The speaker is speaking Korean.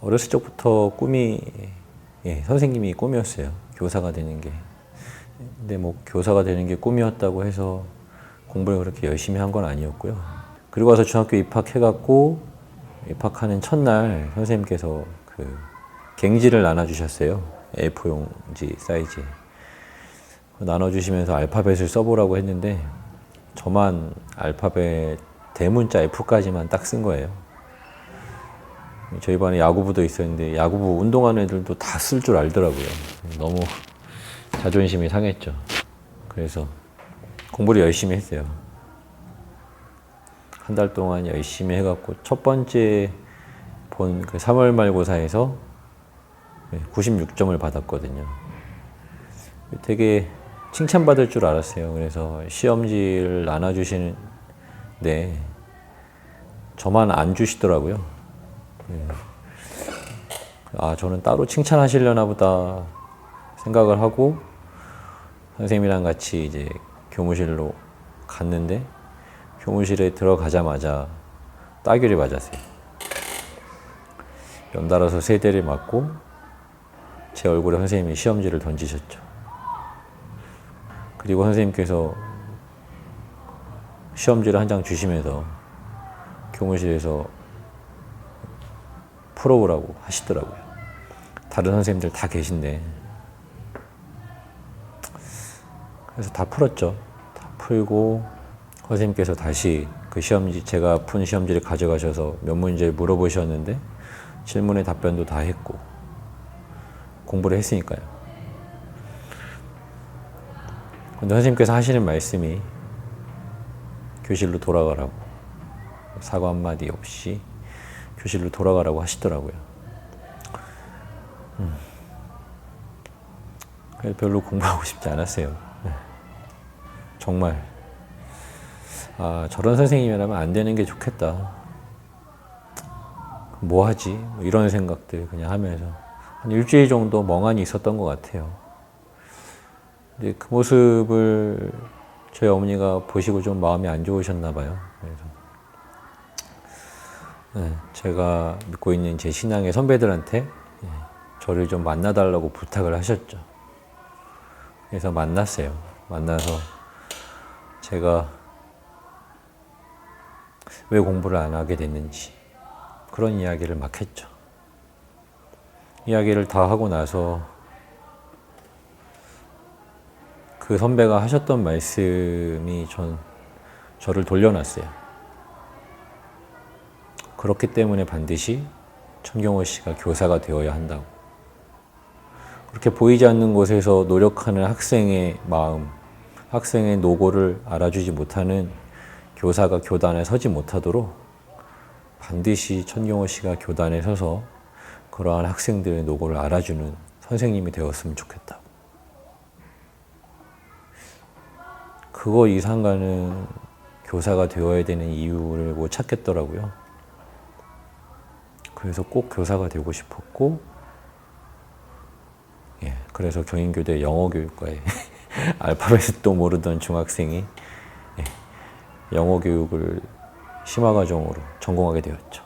어렸을 적부터 꿈이 예, 선생님이 꿈이었어요. 교사가 되는 게. 근데 뭐 교사가 되는 게 꿈이었다고 해서 공부를 그렇게 열심히 한 건 아니었고요. 그리고 와서 중학교 입학해갖고 입학하는 첫날 선생님께서 그 갱지를 나눠주셨어요. A4 용지 사이즈. 나눠주시면서 알파벳을 써보라고 했는데 저만 알파벳 대문자 F까지만 딱 쓴 거예요. 저희 반에 야구부도 있었는데 야구부 운동하는 애들도 다 쓸 줄 알더라고요. 너무 자존심이 상했죠. 그래서 공부를 열심히 했어요. 한 달 동안 열심히 해갖고 첫 번째 본 그 3월 말고사에서 96점을 받았거든요. 되게 칭찬받을 줄 알았어요. 그래서 시험지를 나눠주시는데 저만 안 주시더라고요. 네. 아, 저는 따로 칭찬하시려나 보다 생각을 하고 선생님이랑 같이 이제 교무실로 갔는데 교무실에 들어가자마자 따귀를 맞았어요. 연달아서 세 대를 맞고 제 얼굴에 선생님이 시험지를 던지셨죠. 그리고 선생님께서 시험지를 한 장 주시면서 교무실에서 풀어보라고 하시더라고요. 다른 선생님들 다 계신데. 그래서 다 풀었죠. 다 풀고 선생님께서 다시 그 시험지, 제가 푼 시험지를 가져가셔서 몇 문제 물어보셨는데 질문에 답변도 다 했고 공부를 했으니까요. 근데 선생님께서 하시는 말씀이 교실로 돌아가라고 사과 한마디 없이 교실로 돌아가라고 하시더라고요. 음. 그래서 별로 공부하고 싶지 않았어요. 네. 정말 아 저런 선생님이라면 안 되는 게 좋겠다. 뭐 하지? 뭐 이런 생각들 그냥 하면서 한 일주일 정도 멍하니 있었던 것 같아요. 근데 그 모습을 저희 어머니가 보시고 좀 마음이 안 좋으셨나 봐요. 그래서 네, 제가 믿고 있는 제 신앙의 선배들한테 예, 저를 좀 만나달라고 부탁을 하셨죠. 그래서 만났어요. 만나서 제가 왜 공부를 안 하게 됐는지 그런 이야기를 막 했죠. 이야기를 다 하고 나서 그 선배가 하셨던 말씀이 전 저를 돌려놨어요. 그렇기 때문에 반드시 천경호 씨가 교사가 되어야 한다고. 그렇게 보이지 않는 곳에서 노력하는 학생의 마음, 학생의 노고를 알아주지 못하는 교사가 교단에 서지 못하도록 반드시 천경호 씨가 교단에 서서 그러한 학생들의 노고를 알아주는 선생님이 되었으면 좋겠다. 그거 이상가는 교사가 되어야 되는 이유를 못 찾겠더라고요. 그래서 꼭 교사가 되고 싶었고, 예, 그래서 경인교대 영어교육과에 알파벳도 모르던 중학생이 예, 영어교육을 심화과정으로 전공하게 되었죠.